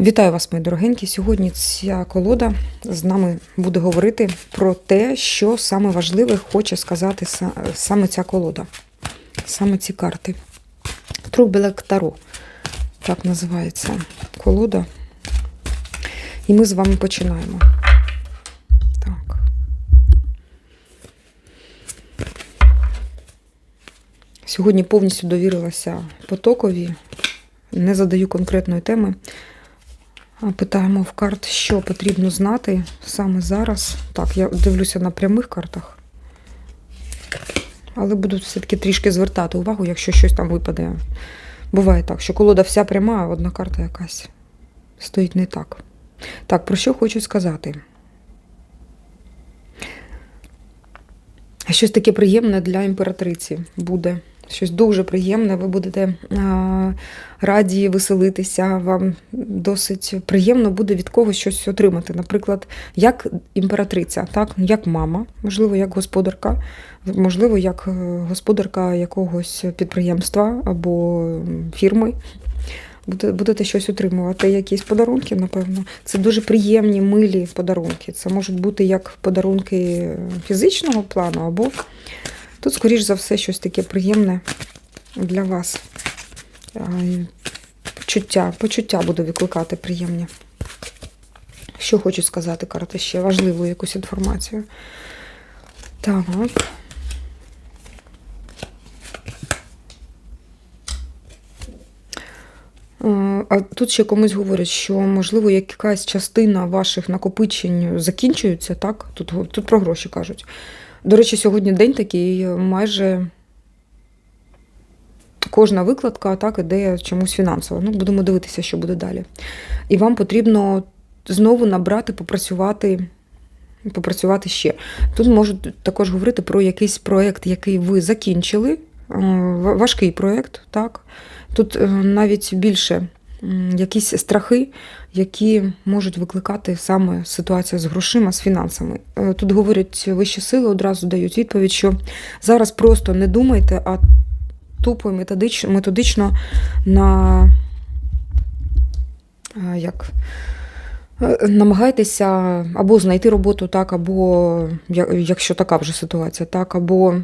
Вітаю вас, мої дорогенькі. Сьогодні ця колода з нами буде говорити про те, що саме важливе хоче сказати саме ця колода, саме ці карти. Трубелек Таро. Так називається колода. І ми з вами починаємо. Так. Сьогодні повністю довірилася потокові, не задаю конкретної теми. Питаємо в карт, що потрібно знати саме зараз. Так, я дивлюся на прямих картах. Але буду все-таки трішки звертати увагу, якщо щось там випаде. Буває так, що колода вся пряма, а одна карта якась стоїть не так. Так, про що хочу сказати? Щось таке приємне для імператриці буде. Щось дуже приємне. Ви будете раді веселитися. Вам досить приємно буде від когось щось отримати. Наприклад, як імператриця, так, як мама, можливо, як господарка, можливо, як е, господарка якогось підприємства або фірми. Будете щось отримувати, якісь подарунки, напевно. Це дуже приємні, милі подарунки. Це можуть бути як подарунки фізичного плану, або тут, скоріш за все, щось таке приємне для вас. Почуття, почуття буду викликати приємні. Що хочу сказати, карта ще важливу якусь інформацію. Так. Е, А тут ще комусь говорять, що можливо якась частина ваших накопичень закінчується, так? Тут, тут про гроші кажуть. До речі, сьогодні день такий, майже кожна викладка так іде чомусь фінансово. Ну, будемо дивитися, що буде далі. І вам потрібно знову набрати, попрацювати, попрацювати ще. Тут можуть також говорити про якийсь проєкт, який ви закінчили, е, важкий проєкт, так. Тут е, навіть більше якісь страхи, які можуть викликати саме ситуація з грошима, з фінансами. Е, Тут говорять вищі сили, одразу дають відповідь, що зараз просто не думайте, а тупо методично, на е, як. Е, Намагайтеся або знайти роботу так, або якщо така вже ситуація, так, або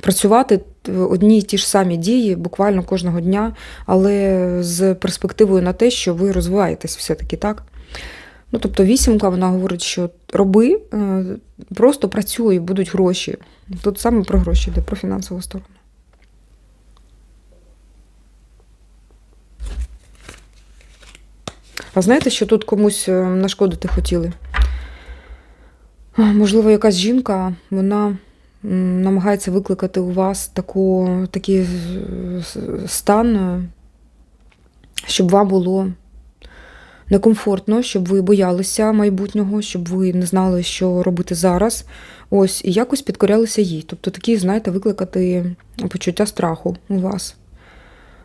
працювати одні й ті ж самі дії буквально кожного дня, але з перспективою на те, що ви розвиваєтесь все-таки так. Ну, тобто вісімка вона говорить, що роби, е, просто працюй, будуть гроші. Тут саме про гроші йде, про фінансову сторону. А знаєте, що тут комусь е, нашкодити хотіли? Можливо, якась жінка, вона намагається викликати у вас таку, такий стан, е, щоб вам було некомфортно, щоб ви боялися майбутнього, щоб ви не знали, що робити зараз. Ось, і якось підкорялися їй. Тобто такі, знаєте, викликати почуття страху у вас.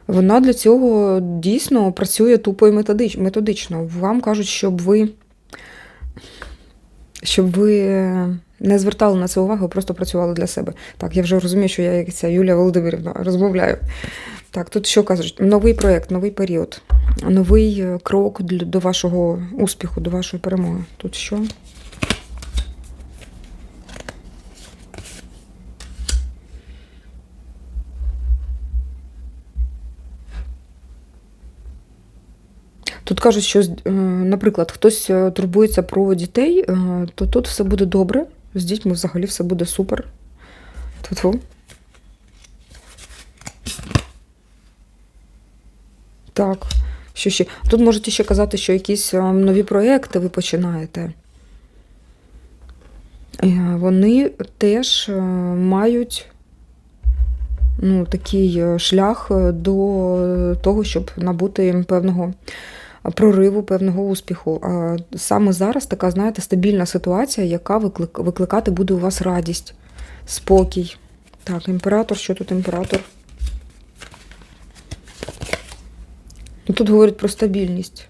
Вона для цього дійсно працює тупо і методично. Вам кажуть, щоб ви, щоб ви не звертали на це увагу, просто працювали для себе. Так, я вже розумію, що я як ця Юлія Володимирівна розмовляю. Так, тут що кажуть? Новий проєкт, новий період, новий е, крок до вашого успіху, до вашої перемоги. Тут що? Тут кажуть, що, е, наприклад, хтось е, турбується про дітей, е, то тут все буде добре. З дітьми взагалі все буде супер. Тут. Так, що ще? Тут можете ще казати, що якісь нові проекти ви починаєте. Вони теж мають ну, такий шлях до того, щоб набути певного прориву, певного успіху. А саме зараз така, знаєте, стабільна ситуація, яка виклик- викликати буде у вас радість, спокій. Так, імператор, що тут імператор? Ну, Тут говорять про стабільність.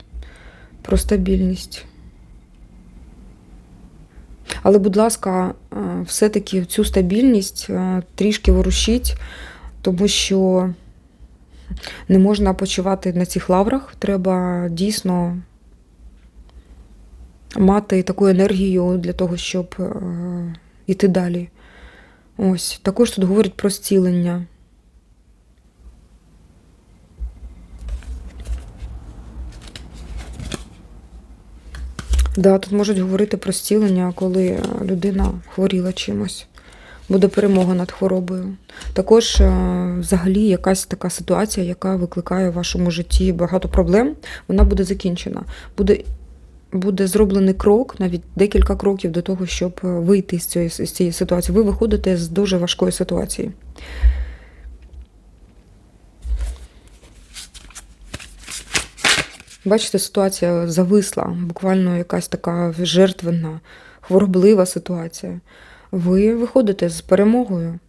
Про стабільність. Але, будь ласка, все-таки цю стабільність трішки ворушіть, тому що Не можна почивати на цих лаврах. Треба дійсно мати таку енергію для того, щоб е, йти далі. Ось. Також тут говорять про зцілення. Да, тут можуть говорити про зцілення, коли е, людина хворіла чимось. Буде перемога над хворобою. Також е, взагалі якась така ситуація, яка викликає в вашому житті багато проблем, вона буде закінчена. Буде, буде зроблений крок, навіть декілька кроків до того, щоб е, вийти з цієї, з цієї ситуації. Ви виходите з дуже важкої ситуації. Бачите, ситуація зависла, буквально якась така жертвенна, хвороблива ситуація. Ви виходите з перемогою.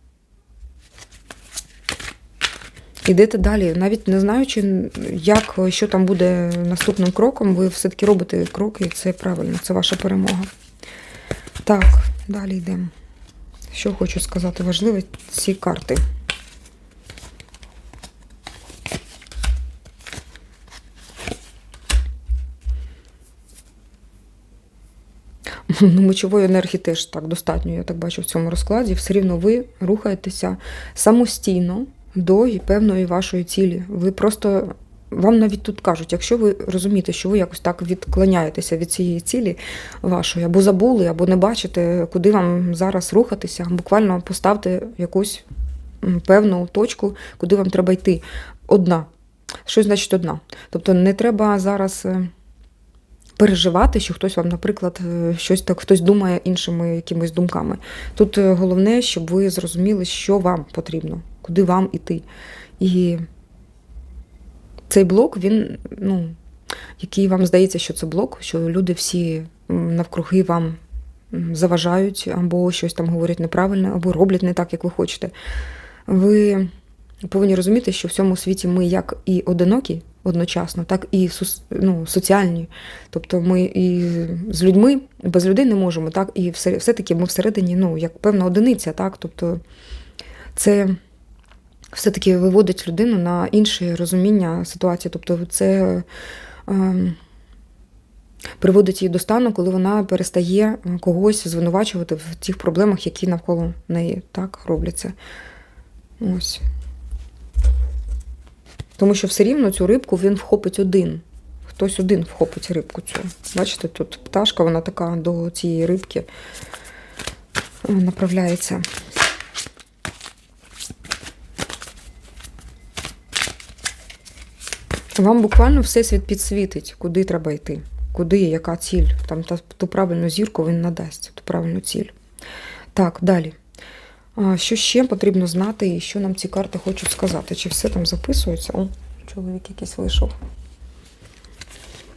Ідете далі, навіть не знаючи, як, що там буде наступним кроком, ви все-таки робите кроки, і це правильно, це ваша перемога. Так, далі йдемо. Що хочу сказати, важливі ці карти. Ну, мочової енергії теж так достатньо, я так бачу в цьому розкладі. Все рівно ви рухаєтеся самостійно до певної вашої цілі. Ви просто. Вам навіть тут кажуть, якщо ви розумієте, що ви якось так відклоняєтеся від цієї цілі вашої, або забули, або не бачите, куди вам зараз рухатися, буквально поставте якусь певну точку, куди вам треба йти. Одна. Що значить одна? Тобто не треба зараз е, переживати, що хтось вам, наприклад, е, щось так хтось думає іншими якимись думками. Тут е, головне, щоб ви зрозуміли, що вам потрібно, куди вам іти. І цей блок, він, ну, який вам здається, що це блок, що люди всі навкруги вам заважають, або щось там говорять неправильно, або роблять не так, як ви хочете. Ви повинні розуміти, що в цьому світі ми як і одинокі одночасно, так і ну, соціальні. Тобто ми і з людьми, без людей не можемо, так, і все, все-таки ми всередині, ну, як певна одиниця, так. Тобто це все-таки виводить людину на інше розуміння ситуації. Тобто це. ем, Приводить її до стану, коли вона перестає когось звинувачувати в тих проблемах, які навколо неї так робляться. Ось. Тому що все рівно цю рибку він вхопить один. Хтось один вхопить рибку цю. Бачите, тут пташка, вона така до цієї рибки е, направляється. Вам буквально всесвіт підсвітить, куди треба йти, куди, яка ціль. Там та, ту правильну зірку він надасть, ту правильну ціль. Так, далі. Що ще потрібно знати і що нам ці карти хочуть сказати? Чи все там записується? О, чоловік якийсь вийшов.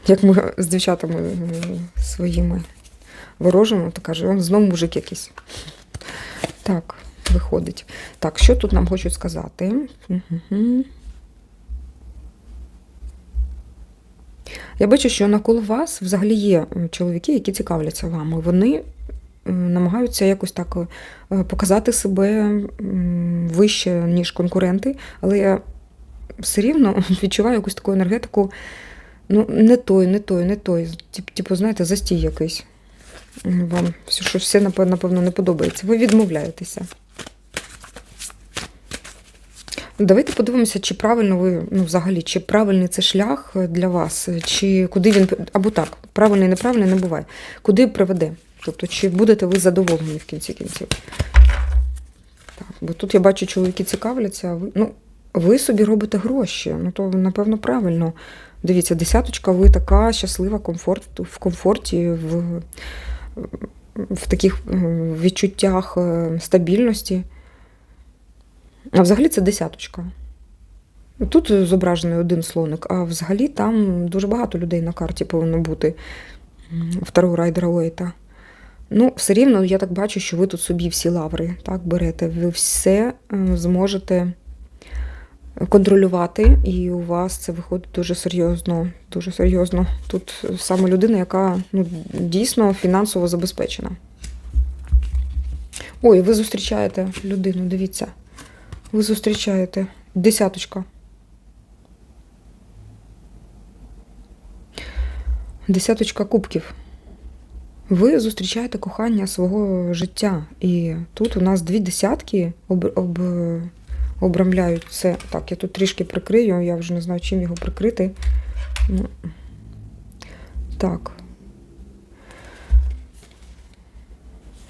Як ми з дівчатами е, своїми ворожимо, то каже, он знову мужик якийсь. Так, виходить. Так, що тут нам хочуть сказати? Я бачу, що навколо вас взагалі є чоловіки, які цікавляться вами. Вони намагаються якось так е, показати себе вище, ніж конкуренти, але я все рівно відчуваю якусь таку енергетику. Ну, не той, не той, не той. Типу, знаєте, застій якийсь. Вам все, що все, напевно, не подобається. Ви відмовляєтеся. Давайте подивимося, чи правильно ви, ну, взагалі, чи правильний це шлях для вас, чи куди він, або так, правильний, неправильний не буває. Куди приведе? Тобто, чи будете ви задоволені в кінці кінців? Так, бо тут я бачу, чоловіки цікавляться, а ви, ну, ви собі робите гроші. Ну, то, напевно, правильно. Дивіться, десяточка, ви така щаслива, комфорт, в комфорті, в, в таких е, відчуттях е, стабільності. А взагалі це десяточка. Тут зображений один слоник, а взагалі там дуже багато людей на карті повинно бути второго райдера Уейта. Ну, все рівно, я так бачу, що ви тут собі всі лаври так берете. Ви все е, зможете контролювати, і у вас це виходить дуже серйозно. Дуже серйозно. Тут саме людина, яка ну, дійсно фінансово забезпечена. Ой, ви зустрічаєте людину, дивіться. Ви зустрічаєте десяточка. Десяточка кубків. Ви зустрічаєте кохання свого життя. І тут у нас дві десятки об, об, обрамляють це. Так, я тут трішки прикрию, я вже не знаю, чим його прикрити. Ну, так.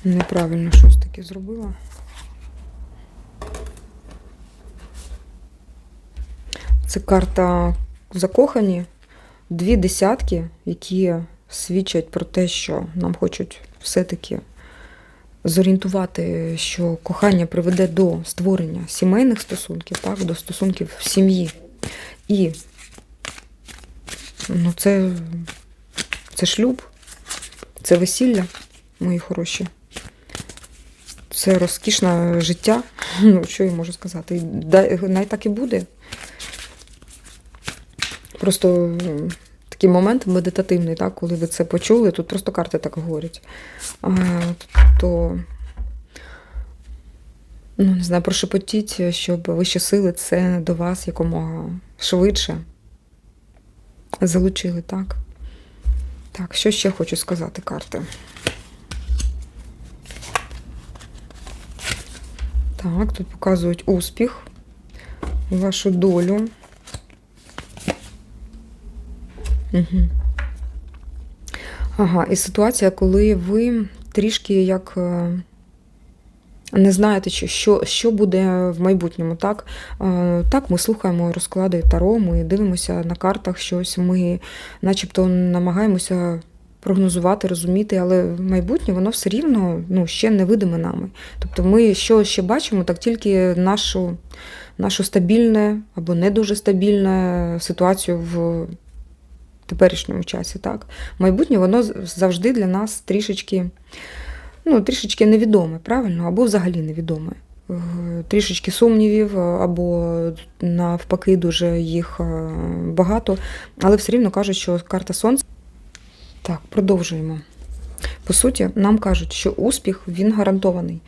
Неправильно щось таке зробила. Це карта закохані, дві десятки, які свідчать про те, що нам хочуть все-таки зорієнтувати, що кохання приведе до створення сімейних стосунків, так, до стосунків в сім'ї. І ну, це, це шлюб, це весілля, мої хороші. Це розкішне життя. Ну, що я можу сказати? Най так і буде. Просто такий момент медитативний, так, коли ви це почули, тут просто карти так говорять. А, то, ну, не знаю, прошепотіть, щоб вищі сили це до вас якомога швидше залучили, так? Так, що ще хочу сказати, карти? Так, тут показують успіх, вашу долю. Угу. Ага, і ситуація, коли ви трішки як е, не знаєте, що, що, буде в майбутньому. Так, Е, так, ми слухаємо розклади Таро, ми дивимося на картах щось, ми начебто намагаємося прогнозувати, розуміти, але майбутнє воно все рівно ну, ще не видиме нами. Тобто ми що ще бачимо, так тільки нашу, нашу стабільне або не дуже стабільне ситуацію в теперішньому часі. Так? Майбутнє воно завжди для нас трішечки, ну, трішечки невідоме, правильно, або взагалі невідоме. Е, Трішечки сумнівів, або навпаки, дуже їх е, багато, але все рівно кажуть, що карта сонця. Так, продовжуємо. По суті, нам кажуть, що успіх він гарантований.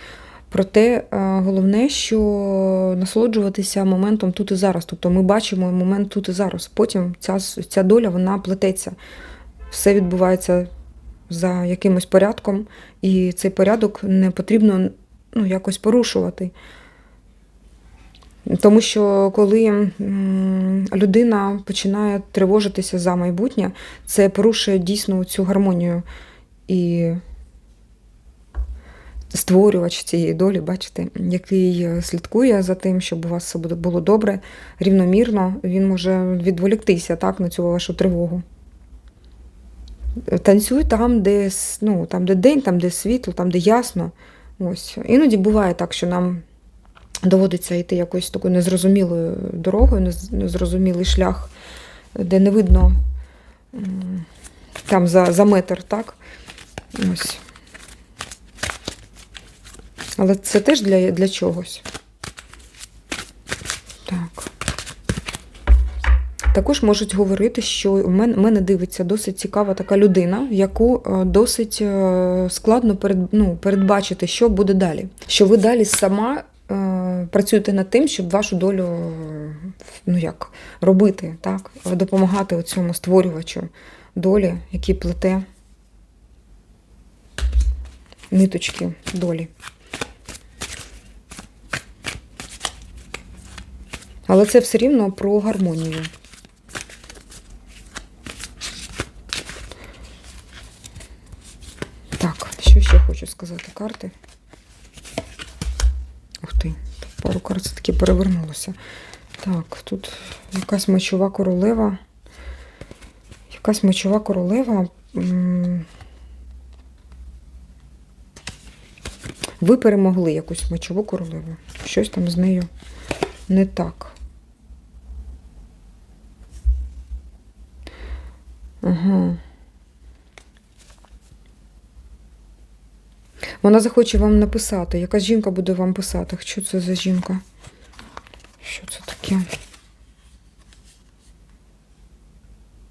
Проте е, головне, що насолоджуватися моментом тут і зараз. Тобто ми бачимо момент тут і зараз. Потім ця, ця доля вона плететься. Все відбувається за якимось порядком, і цей порядок не потрібно ну, якось порушувати. Тому що коли людина починає тривожитися за майбутнє, це порушує дійсно цю гармонію. І створювач цієї долі, бачите, який е, слідкує за тим, щоб у вас все було добре, рівномірно, він може відволіктися так, на цю вашу тривогу. Танцюй там, де, ну, там, де день, там, де світло, там, де ясно. Ось. Іноді буває так, що нам доводиться йти якоюсь такою незрозумілою дорогою, незрозумілий шлях, де не видно там за, за метр, так? Ось. Але це теж для, для чогось. Так. Також можуть говорити, що у мене, мене дивиться досить цікава така людина, яку е, досить е, складно перед, ну, передбачити, що буде далі. Що ви далі сама е, працюєте над тим, щоб вашу долю е, ну, як, робити, так? допомагати цьому створювачу долі, який плете ниточки долі. Але це все рівно про гармонію. Так, що ще хочу сказати карти. Ух ти, пару карт все-таки перевернулося. Так, тут якась мечова королева. Якась мечова королева. Ви перемогли якусь мечову королеву. Щось там з нею не так. Ага. Вона захоче вам написати. Якась жінка буде вам писати. Що це за жінка? Що це таке?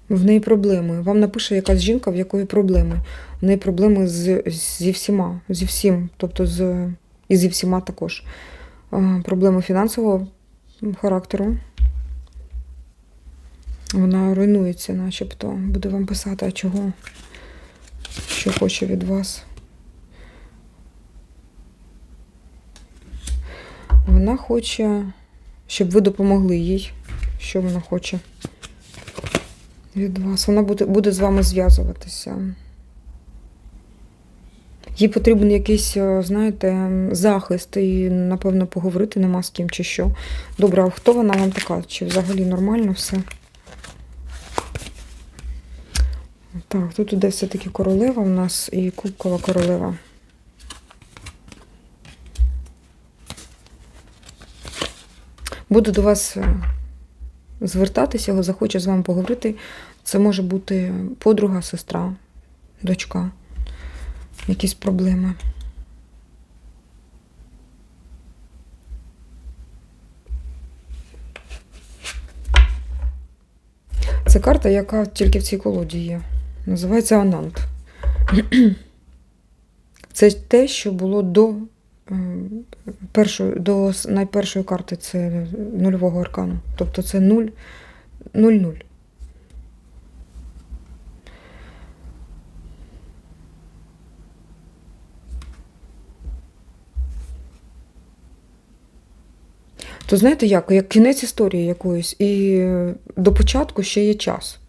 В неї проблеми. Вам напише якась жінка, в якої проблеми. В неї проблеми з, зі всіма, зі всім, тобто з, і зі всіма також. Проблеми фінансового характеру. Вона руйнується, начебто. Буде вам писати, а чого? Що хоче від вас. Вона хоче, щоб ви допомогли їй. Що вона хоче від вас? Вона буде, буде з вами зв'язуватися. Їй потрібен якийсь, е, знаєте, захист і, напевно, поговорити нема з ким чи що. Добре, а хто вона вам така? Чи взагалі нормально все? Так, тут іде все-таки королева у нас і кубкова королева. Буду до вас е, звертатися, його захоче з вами поговорити. Це може бути подруга, сестра, дочка. Якісь проблеми. Це карта, яка тільки в цій колоді є. Називається Анант. Це те, що було до е, першої, до найпершої карти, це нульового аркану. Тобто це 0, То знаєте як? Як кінець історії якоїсь, і до початку ще є час.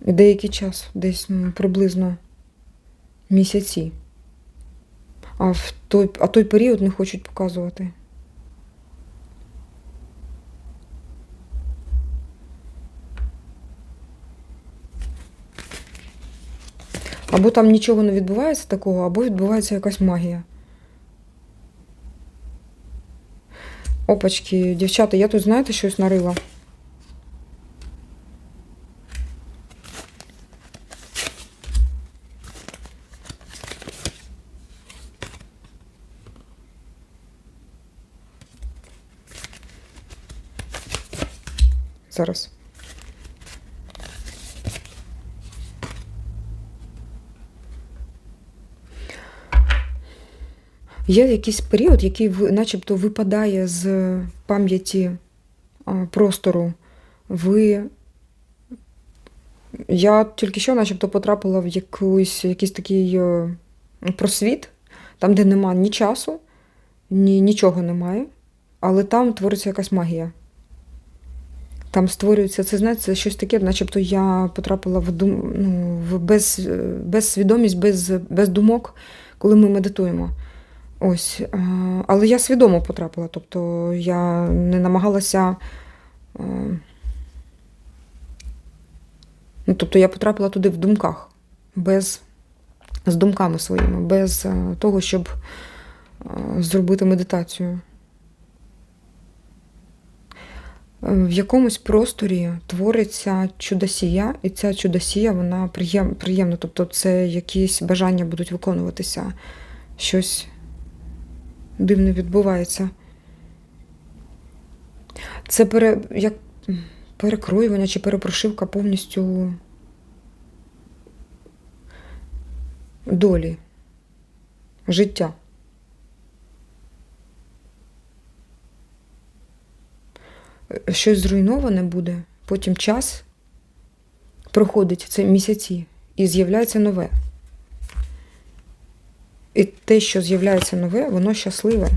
Деякий час, десь приблизно місяці. А в той, а той період не хочуть показувати. Або там нічого не відбувається такого, або відбувається якась магія. Опачки, дівчата, я тут, знаєте, щось нарила. Зараз. Є якийсь період, який начебто випадає з пам'яті простору. Ви. Я тільки що, начебто, потрапила в якийсь, якийсь такий е, просвіт, там, де нема ні часу, ні, нічого немає, але там твориться якась магія. Там створюється, це знаєте, це щось таке, начебто я потрапила в, дум, ну, в без, е, безсвідомість, без, без думок, коли ми медитуємо. Ось, е, але я свідомо потрапила, тобто я не намагалася. е, Ну, тобто я потрапила туди в думках, без, з думками своїми, без е, того, щоб зробити медитацію. В якомусь просторі твориться чудосія, і ця чудосія, вона приєм, приємна. Тобто це якісь бажання будуть виконуватися, щось дивне відбувається. Це пере, як перекроювання чи перепрошивка повністю долі, життя. Щось зруйноване буде, потім час проходить це місяці і з'являється нове. І те, що з'являється нове, воно щасливе.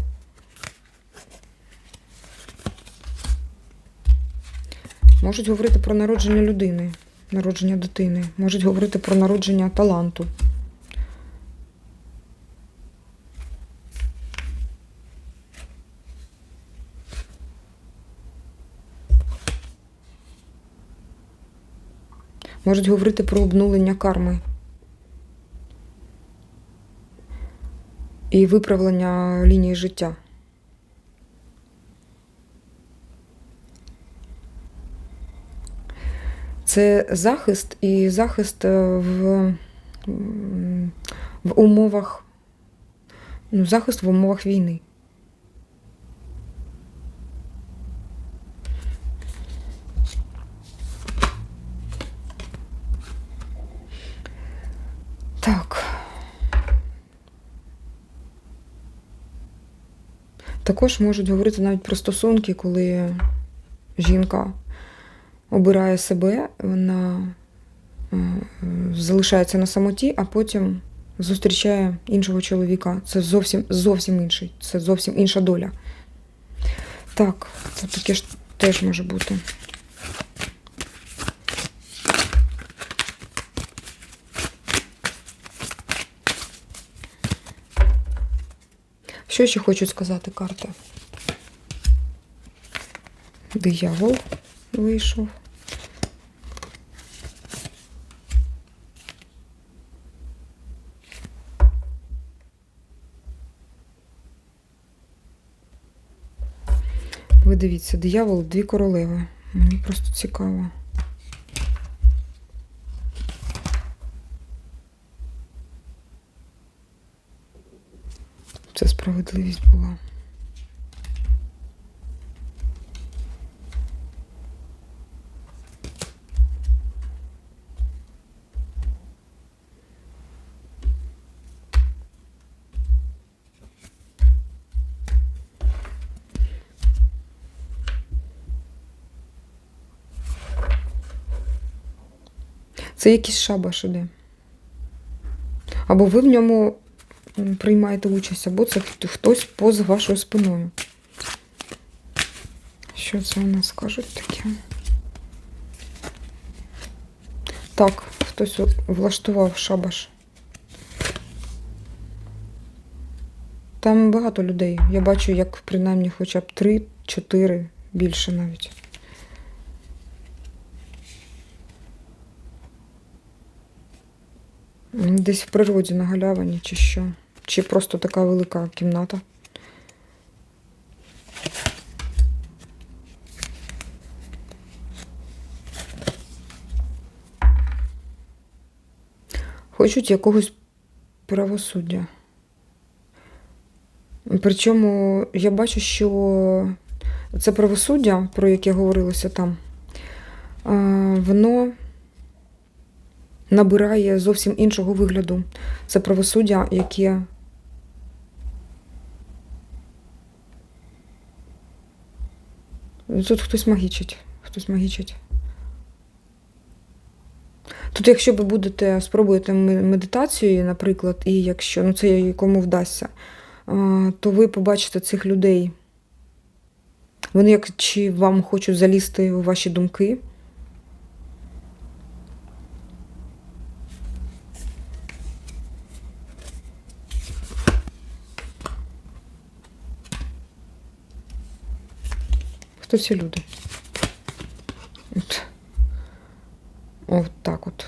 Можуть говорити про народження людини, народження дитини, можуть говорити про народження таланту. Можуть говорити про обнулення карми і виправлення лінії життя. Це захист і захист е, в, в умовах, ну, захист в умовах війни. Так. Також можуть говорити навіть про стосунки, коли жінка обирає себе, вона е, залишається на самоті, а потім зустрічає іншого чоловіка. Це зовсім зовсім інший, це зовсім інша доля. Так, це таке ж теж може бути. Що ще хочуть сказати карти? Диявол вийшов. Ви дивіться, диявол, дві королеви. Мені просто цікаво. Це справедливість була. Це якийсь шабаш іде. Або ви в ньому приймаєте участь, або це хтось поза вашою спиною. Що це у нас кажуть таке? Так, хтось влаштував шабаш. Там багато людей. Я бачу, як принаймні хоча б три-чотири більше навіть. Десь в природі на галявині чи що. Чи просто така велика кімната. Хочуть якогось правосуддя. Причому я бачу, що це правосуддя, про яке говорилося там, воно набирає зовсім іншого вигляду. Це правосуддя, яке тут хтось магічить, хтось магічить. Тут, якщо ви будете спробуєте ме- медитацію, наприклад, і якщо ну це кому вдасться, то ви побачите цих людей. Вони як чи вам хочуть залізти у ваші думки. Хто ці люди? От. От так от.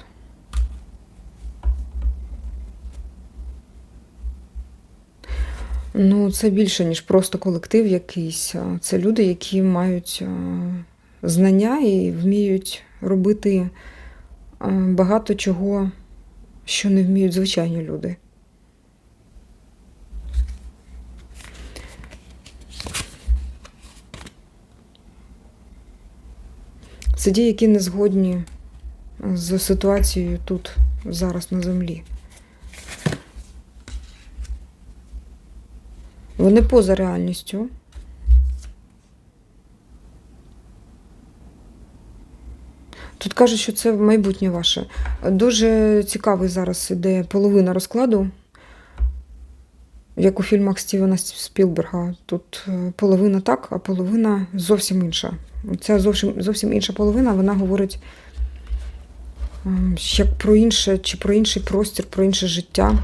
Ну, це більше, ніж просто колектив якийсь. Це люди, які мають знання і вміють робити багато чого, що не вміють звичайні люди. Це ті, які не згодні з ситуацією тут, зараз на землі. Вони поза реальністю. Тут кажуть, що це майбутнє ваше. Дуже цікавий зараз іде половина розкладу, як у фільмах Стівена Спілберга. Тут е, половина так, а половина зовсім інша. Ця зовсім, зовсім інша половина, вона говорить ем, як про інше, чи про інший простір, про інше життя.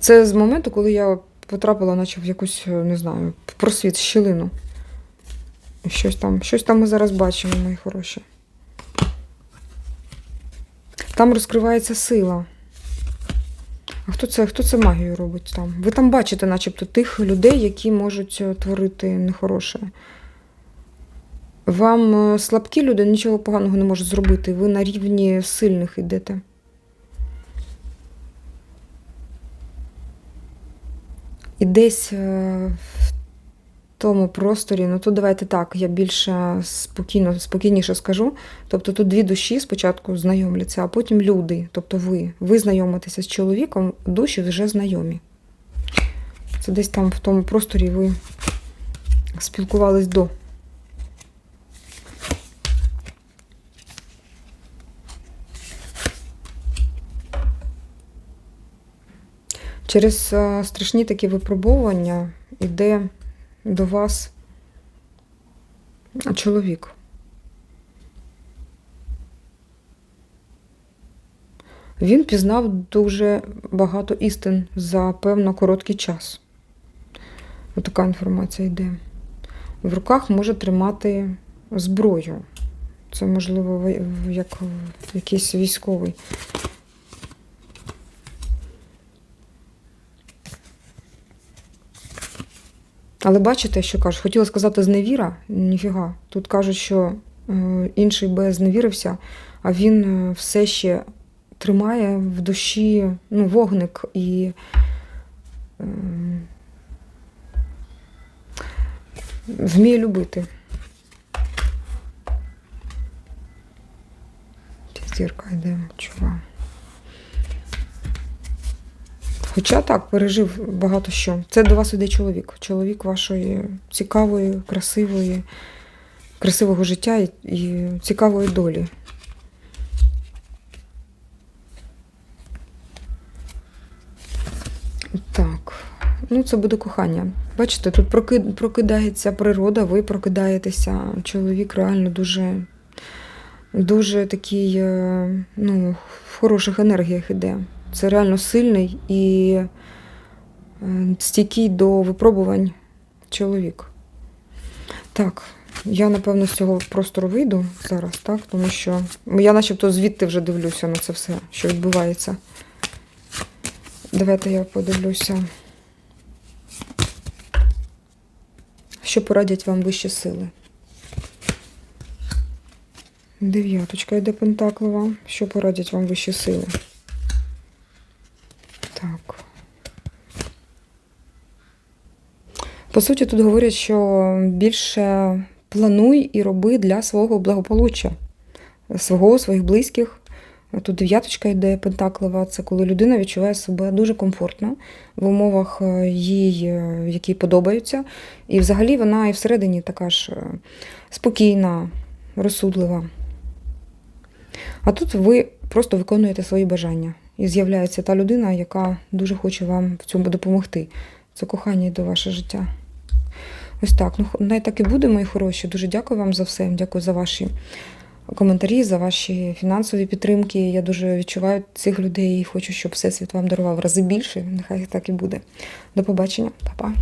Це з моменту, коли я потрапила, наче в якусь, е, не знаю, просвіт, щілину. Щось там, щось там ми зараз бачимо, мої хороші. Там розкривається сила. А хто це, хто це магію робить там? Ви там бачите, начебто, тих людей, які можуть е, творити нехороше. Вам е, слабкі люди нічого поганого не можуть зробити. Ви на рівні сильних йдете. І десь е, тому просторі, ну тут давайте так, я більше спокійно, спокійніше скажу. Тобто тут дві душі спочатку знайомляться, а потім люди. Тобто ви. Ви знайомитеся з чоловіком, душі вже знайомі. Це десь там в тому просторі ви спілкувались до. Через е, страшні такі випробовування йде до вас чоловік. Він пізнав дуже багато істин за певно короткий час. Отака інформація йде. В руках може тримати зброю. Це, можливо, як якийсь військовий. Але бачите, що кажуть, хотіла сказати зневіра, ніфіга. Тут кажуть, що е, інший би зневірився, а він е, все ще тримає в душі ну, вогник і е, вміє любити. Зірка йде, чува. Хоча так, пережив багато що. Це до вас іде чоловік. Чоловік вашої цікавої, красивої, красивого життя і, цікавої долі. Так, ну це буде кохання. Бачите, тут проки- прокидається природа, ви прокидаєтеся. Чоловік реально дуже, дуже такий, е, ну, в хороших енергіях іде. Це реально сильний і е, стійкий до випробувань чоловік. Так, я напевно з цього простору вийду зараз, так? Тому що я начебто звідти вже дивлюся на це все, що відбувається. Давайте я подивлюся. Що порадять вам вищі сили? Дев'яточка йде пентаклова. Що порадять вам вищі сили? Так. По суті, тут говорять, що більше плануй і роби для свого благополуччя, свого, своїх близьких. Тут дев'яточка йде пентаклова, це коли людина відчуває себе дуже комфортно в умовах е, їй, е, які подобаються. І взагалі вона і всередині така ж е, спокійна, розсудлива. А тут ви просто виконуєте свої бажання. І з'являється та людина, яка дуже хоче вам в цьому допомогти. Це кохання до ваше життя. Ось так. Ну, най так і буде, мої хороші. Дуже дякую вам за все. Дякую за ваші коментарі, за ваші фінансові підтримки. Я дуже відчуваю цих людей і хочу, щоб Всесвіт вам дарував рази більше. Нехай так і буде. До побачення, Па-па.